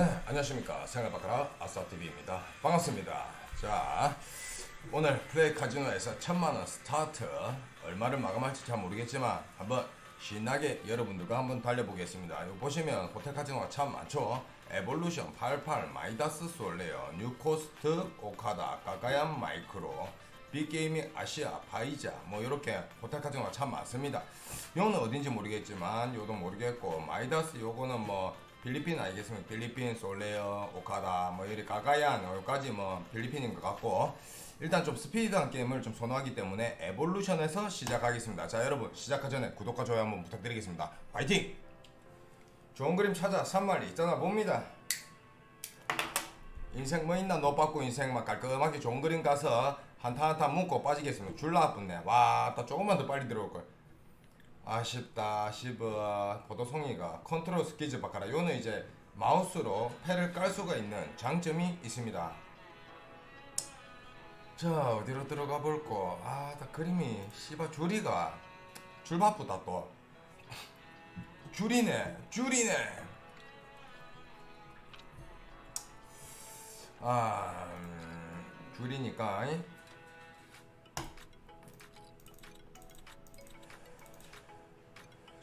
네, 안녕하십니까. 생활바카라 아싸TV입니다. 반갑습니다. 자, 오늘 플레이 카지노에서 천만원 스타트. 얼마를 마감할지 잘 모르겠지만, 한번 신나게 여러분들과 한번 달려보겠습니다. 여기 보시면 호텔 카지노가 참 많죠. 에볼루션 88, 마이다스 솔레어, 뉴코스트, 오카다, 가가얀 마이크로, 빅게이밍 아시아, 바이자, 뭐 이렇게 호텔 카지노가 참 많습니다. 요는 어딘지 모르겠지만 요도 모르겠고 마이다스 요거는 뭐 필리핀 알겠습니다. 필리핀, 솔레어, 오카다, 뭐 이리 가가얀 여기까지 뭐 필리핀인 것 같고 일단 좀 스피드한 게임을 좀 선호하기 때문에 에볼루션에서 시작하겠습니다. 자 여러분 시작하기 전에 구독과 좋아요 한번 부탁드리겠습니다. 파이팅! 좋은 그림 찾아 산말이 있잖아 봅니다. 인생 뭐 있나 너 받고 인생 막 깔끔하게 좋은 그림 가서 한타 한타 묶고 빠지겠습니다. 줄 나쁜네. 와, 딱 조금만 더 빨리 들어올 걸. 아쉽다, 아쉽어. 포도송이가 컨트롤 스키즈 바카라. 요는 이제 마우스로 패를 깔 수가 있는 장점이 있습니다. 자, 어디로 들어가 볼까? 아, 다 그림이 씨바 줄이가 줄 바쁘다 또. 줄이네, 줄이네. 아, 음, 줄이니까.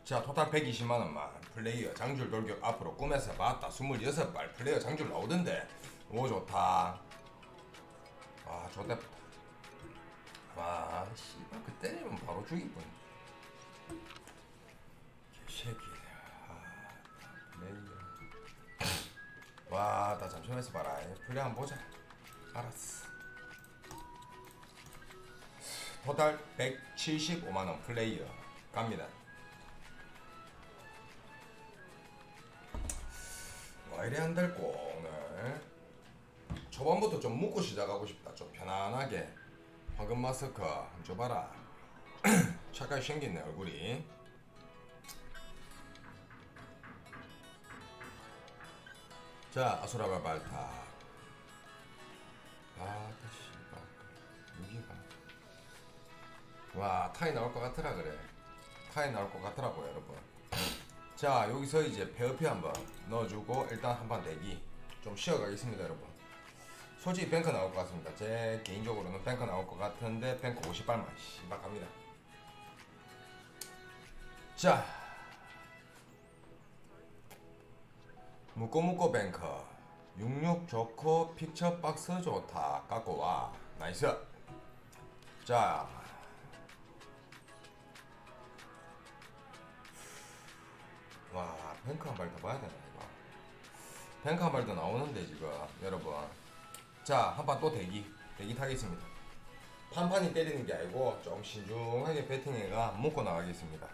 자, 토탈 120만원만. 플레이어 장줄 돌격 앞으로 꿈에서 봤다. 26발. 플레이어 장줄 나오던데. 오, 좋다. 와, 좋다. 와, 씨발, 그 때리면 바로 죽이군. 개새끼. 아, 플레이어. 와, 나 잠시만서 봐라. 플레이 한번 보자. 알았어. 토탈 175만원 플레이어. 갑니다. 이래 안 될고 오늘. 초반부터 좀 묶고 시작하고 싶다. 좀 편안하게. 황금 마스크 한번 줘봐라. 착하게 생겼네 얼굴이. 자 아수라바 발타. 아 씨발 여기가 와 타이 나올 것 같더라 그래. 타이 나올 것 같더라고 여러분 자 여기서 이제 페어피 한번 넣어주고 일단 한판 대기. 좀 쉬어가겠습니다 여러분. 솔직히 뱅크 나올 것 같습니다. 제 개인적으로는 뱅크 나올 것 같은데 뱅크 50발만 씨발 갑니다. 자. 묶고 묶고 뱅크 66 좋고 픽처 박스 좋다. 갖고 와. 나이스. 자 와 뱅크 한 발 더 봐야 되나 이거? 뱅크 한 발 더 나오는데 지금 여러분. 자 한 판 또 대기. 대기 타겠습니다. 판판이 때리는 게 아니고 좀 신중하게 배팅해가 묶고 나가겠습니다.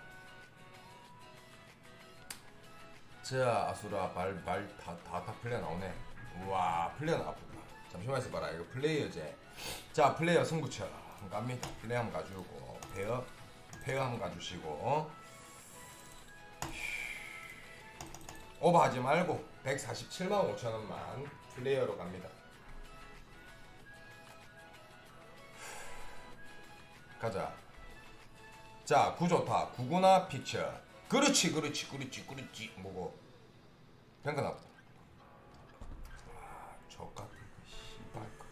자 아수라 발발다다 플레어 나오네. 우와 플레어 나쁘다 잠시만 있어봐라. 이거 플레이어제. 자 플레이어 승부처. 갑니다. 플레이 한번 가주고 페어 페어 한번 가주시고 오버하지 말고 147만 5천원만 플레이어로 갑니다. 가자. 자, 구 좋다. 구구나 픽처. 그렇지, 그렇지, 그렇지, 그렇지. 뭐고? 뱅크 나쁘다. 와, 저같은 거, 씨발 거.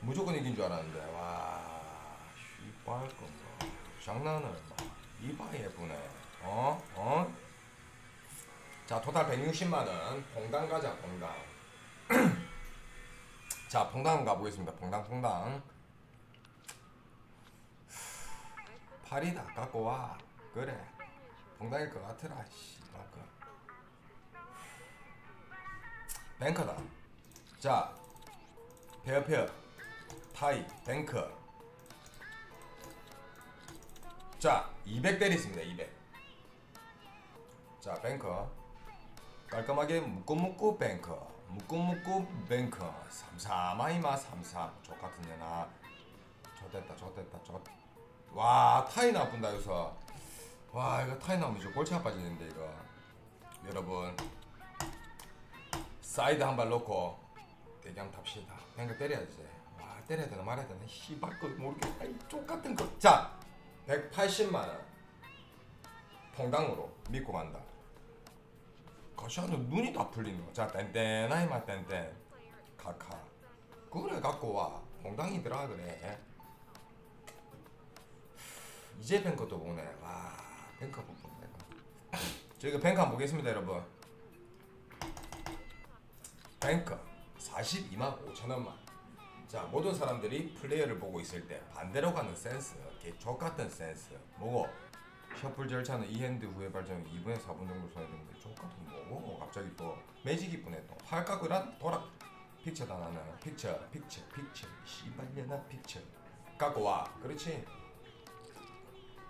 무조건 이긴 줄 알았는데, 와, 씨발 거, 뭐. 장난을, 막. 이봐 예쁘네. 어? 어? 자 토탈 160만원. 봉당 가자 봉당. 자 봉당 가보겠습니다. 봉당 봉당. 팔이다 갖고 와. 그래. 봉당일 것 같으라 씨발 거 뱅커다. 자 페어 페어. 타이 뱅커. 자 200 때리습니다 200 자, 뱅커. 깔끔하게 묶고묶고 뱅커. 묶고묶고 뱅커. 삼삼아이마 삼삼. 족같은 년아. 좋됐다, 좋됐다, 좋. 와, 타이 나쁜다, 여기서. 와, 이거 타이 나오면 이제 골치 아파지는데, 이거. 여러분. 사이드 한발 놓고 대경 탑시다. 뱅커 때려야지. 이제. 와, 때려야 되나 말아야 되나. 씨발 거 모르겠다. 이 족같은 거. 자, 180만원. 통당으로 믿고 간다. 가시하는 눈이 다 풀리는 거. 자 땡땡하이 맛 땡땡. 카카 그래 갖고 와. 공당이더라 그래. 이제 뱅커도 보네. 와 뱅커 부분 내가 저희가 뱅커 한번 보겠습니다 여러분. 뱅커 42만 5천 원만. 자 모든 사람들이 플레이어를 보고 있을 때 반대로 가는 센스 개족 같은 센스. 뭐고 셔플 절차는 2핸드 후에 발전 2분에 4분 정도 소요되는데 족 같은 뭐고 갑자기 또 매직 이쁘네 또 활각을한 도락. 픽처다 나는. 픽처 픽처 픽처. 씨발려나 픽처. 갖고 와. 그렇지?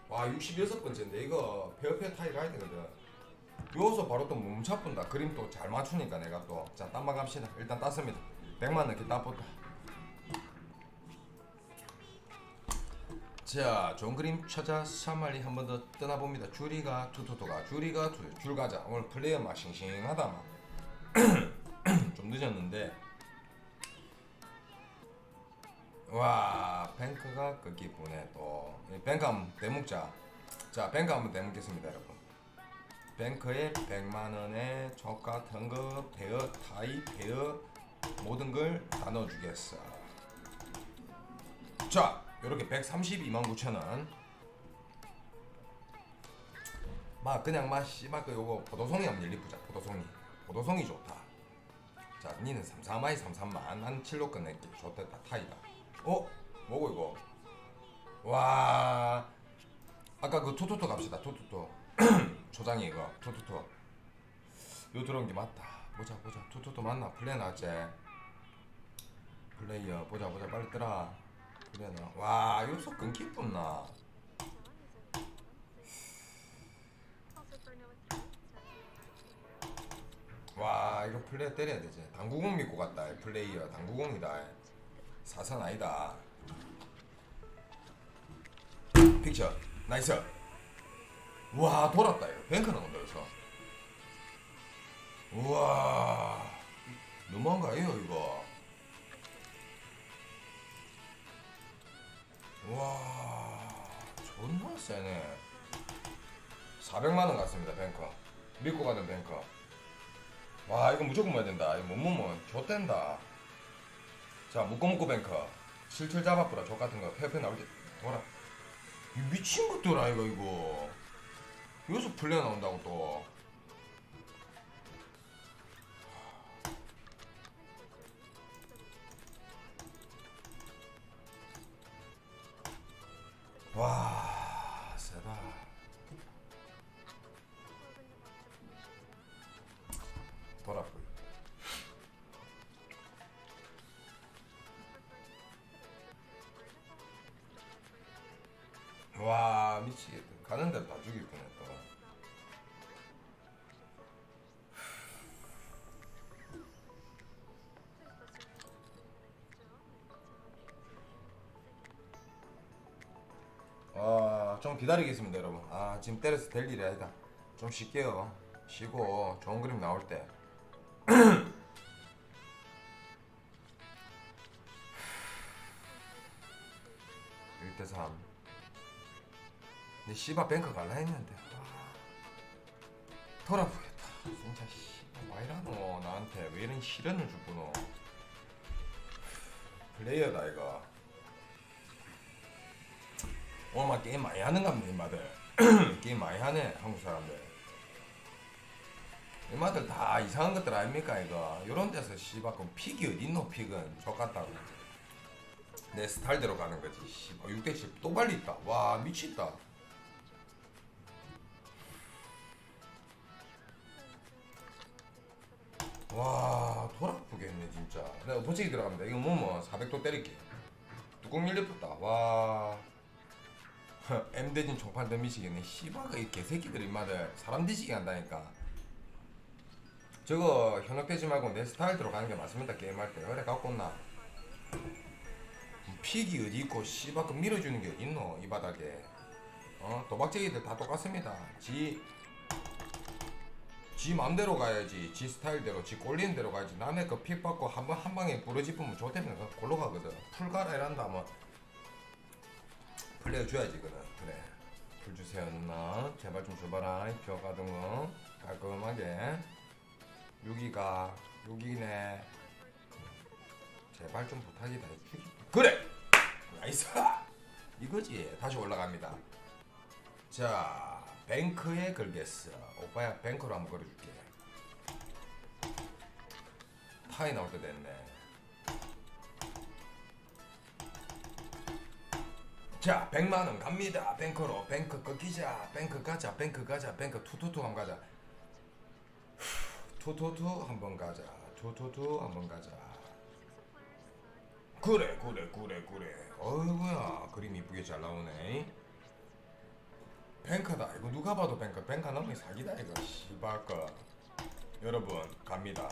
와 66번째인데 이거 페어페어 타이 가야 되거든. 여기서 바로 또 몸차푼다. 그림 또 잘 맞추니까 내가 또자 딴방 갑시다. 일단 땄습니다. 100만 넣기 따붙다 자 좋은 그림 찾아 사말리 한 번 더 떠나봅니다. 주리가 투투투가 주리가 투, 줄 가자. 오늘 플레이어 막 싱싱하다 막 좀 늦었는데. 와 뱅크가 cực 기쁘네또. 이 뱅크 한번 대먹자. 자 뱅크 한번 대먹겠습니다 여러분. 뱅크에 100만 원의 적 같은 거 베어 타이 베어 모든 걸 다 넣어주겠어. 자 요렇게 132만 9천원. 막 그냥 막 씨발 그 요거 포도송이 한번 열리보자. 포도송이. 포도송이 좋다. 자 니는 33마이 33만 난 7로 끝낼게. 좋겠다 타이다. 어? 뭐고 이거? 와. 아까 그 토토토 갑시다. 토토토. 초장이 이거. 토토토. 요 들어온 게 맞다. 보자 보자. 토토토 맞나? 플레이 나왔지? 플레이어. 보자 보자. 빨리 뜨라 플레이 나와 요소 끊기 뿐나. 와 이거 플레이어 때려야 되지. 당구공 믿고 갔다. 이 플레이어 당구공이다. 사선 아니다. 픽처. 나이스. 우와 돌았다. 이거 뱅크 나온다 여기서 우와. 너무한 거 아니에요 이거 와 존나 세네. 400만원 갔습니다 뱅커. 믿고 가는 뱅커. 와 이거 무조건 봐야 된다. 이거 못 모으면 좆된다. 자 묶어묶고 뱅커. 실틀 잡아보라. 족 같은 거. 페페 나올 때 돌아 이 미친 것들아 이거 이거. 여기서 플레이 나온다고 또 와, 아, 좀 기다리겠습니다, 여러분. 아, 지금 때려서 될 일이 아니다. 좀 쉴게요. 쉬고 좋은 그림 나올 때. 1대 3. 근데 씨바 뱅크 갈라 했는데. 와. 돌아보겠다. 진짜 씨바 와이라노 나한테 왜 이런 시련을 주구노. 플레이어다 이거. 오늘 막 게임 많이 하는 갑니다 이마들. 게임 많이 하네 한국 사람들. 이마들 다 이상한 것들 아닙니까 이거? 요런 데서 씨발 그럼 픽이 어딨노 픽은? 족같다고. 내 스타일대로 가는 거지 씨발. 6대7 또 발리 있다. 와 미쳤다. 와 돌아보겠네 진짜. 내가 보채기 들어갑니다. 이거 뭐뭐 400도 때릴게. 뚜껑 열렸다. 와 M대진 총판 덤비시겠네. 씨바가 이 개새끼들 인마들 사람 뒤지게 한다니까. 저거 현혹되지 말고 내 스타일대로 가는 게 맞습니다. 게임할 때. 그래 갖고 온나? 픽이 어디 있고 씨바 그 밀어주는 게 어디 있노 이 바닥에? 어? 도박쟁이들 다 똑같습니다. 지 지 맘대로 가야지. 지 스타일대로 지 꼴리는 대로 가야지. 남의 그 픽 받고 한 번 한 방에 부러지으면 좋대는 거 골로 가거든. 풀 가라 이란다 뭐 플레이 줘야지 그는. 그래. 풀 주세요 누나. 제발 좀 줘봐라 거 깔끔하게. 여기가 여기네. 제발 좀 부탁이다 그래! 나이스! 이거지. 다시 올라갑니다. 자 뱅크에 걸겠어. 오빠야 뱅크로 한번 걸어줄게. 타이 나올 때 됐네 자 100만원 갑니다. 뱅크로 뱅크 꺾이자 뱅크 가자 뱅크 가자 뱅크 투투투 한번 가자. 투투투 한번 가자 투투투 한번 가자. 그래 그래 그래 그래. 어이구야 그림 이쁘게 잘 나오네. 뱅크다. 이거 누가 봐도 뱅크 뱅크 너무 사기다 이거. 씨발 거. 여러분 갑니다.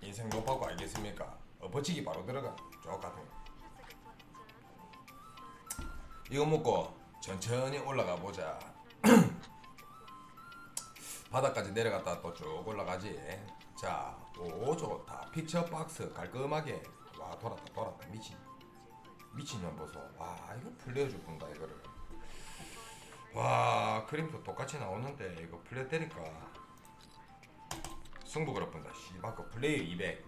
인생 높아고 알겠습니까? 엎어치기 바로 들어가. 쭉 가세요 이거 먹고 천천히 올라가 보자. 바닥까지 내려갔다 또 쭉 올라가지. 자, 오 좋다. 픽처 박스 깔끔하게. 와 돌았다 돌았다. 미친. 미친년 보소. 와 이거 플레어줄 뿐다 이거를. 와 그림도 똑같이 나오는데 이거 플레어 때니까. 승부 걸어본다. 씨발 그 플레이어 200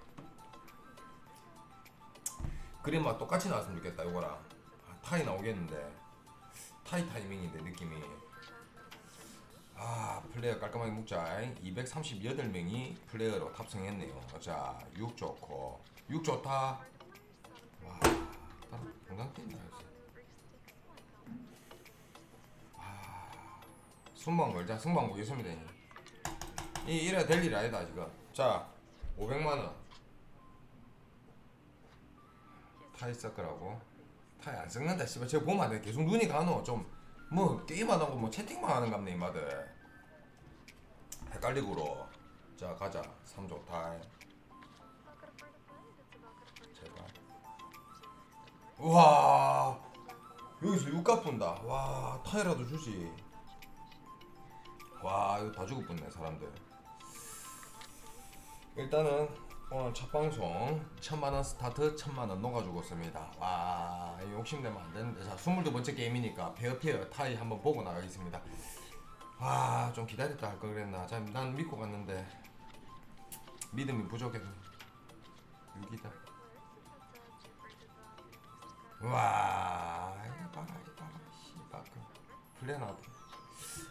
그림만 똑같이 나왔으면 좋겠다 이거랑. 아, 타이 나오겠는데. 타이 타이밍인데 느낌이. 아 플레이어 깔끔하게 묵자. 238명이 플레이어로 탑승했네요. 자6 좋고. 6 좋다. 와 건강 뛴다 역시 아 순방 걸자 승방 보겠습니다 이 이래 될 일이 아니다 지금. 자 500만원. 타이 서클하고 타이 안 섞는다 씨발. 제가 보면 안돼. 계속 눈이 가노. 좀 뭐 게임만 하고 뭐 채팅만 하는 갑네 이마들. 헷갈리고로. 자 가자. 3조 타이 제발. 우와. 여기서 육값 분다. 와 타이라도 주지. 와 이거 다 죽을 뻔네 사람들. 일단은 오늘 첫 방송 천만원 스타트 천만원 녹아 죽었습니다. 와 욕심내면 안 되는데. 자 22번째 게임이니까 페어페어 타이 한번 보고 나가겠습니다. 아좀 기다렸다 할 걸 그랬나. 자, 난 믿고 갔는데 믿음이 부족했네. 6이다. 와 이거 봐라 이거 봐라. 씨발 그 플래나드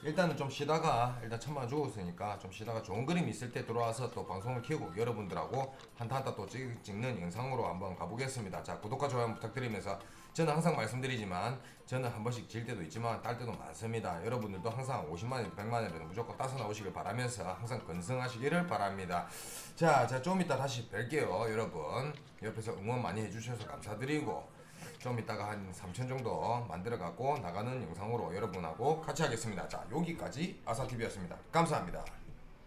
일단은 좀 쉬다가 일단 천만 죽었으니까 좀 쉬다가 좋은 그림 있을 때 들어와서 또 방송을 켜고 여러분들하고 한타 한타 또 찍, 찍는 영상으로 한번 가보겠습니다. 자 구독과 좋아요 부탁드리면서 저는 항상 말씀드리지만 저는 한 번씩 질 때도 있지만 딸 때도 많습니다. 여러분들도 항상 50만 원, 100만 원이라도 무조건 따서 나오시길 바라면서 항상 건승하시기를 바랍니다. 자, 자 좀 이따 다시 뵐게요, 여러분. 옆에서 응원 많이 해주셔서 감사드리고 좀 이따가 한 3천 정도 만들어 갖고 나가는 영상으로 여러분하고 같이 하겠습니다. 자, 여기까지 아사TV였습니다. 감사합니다.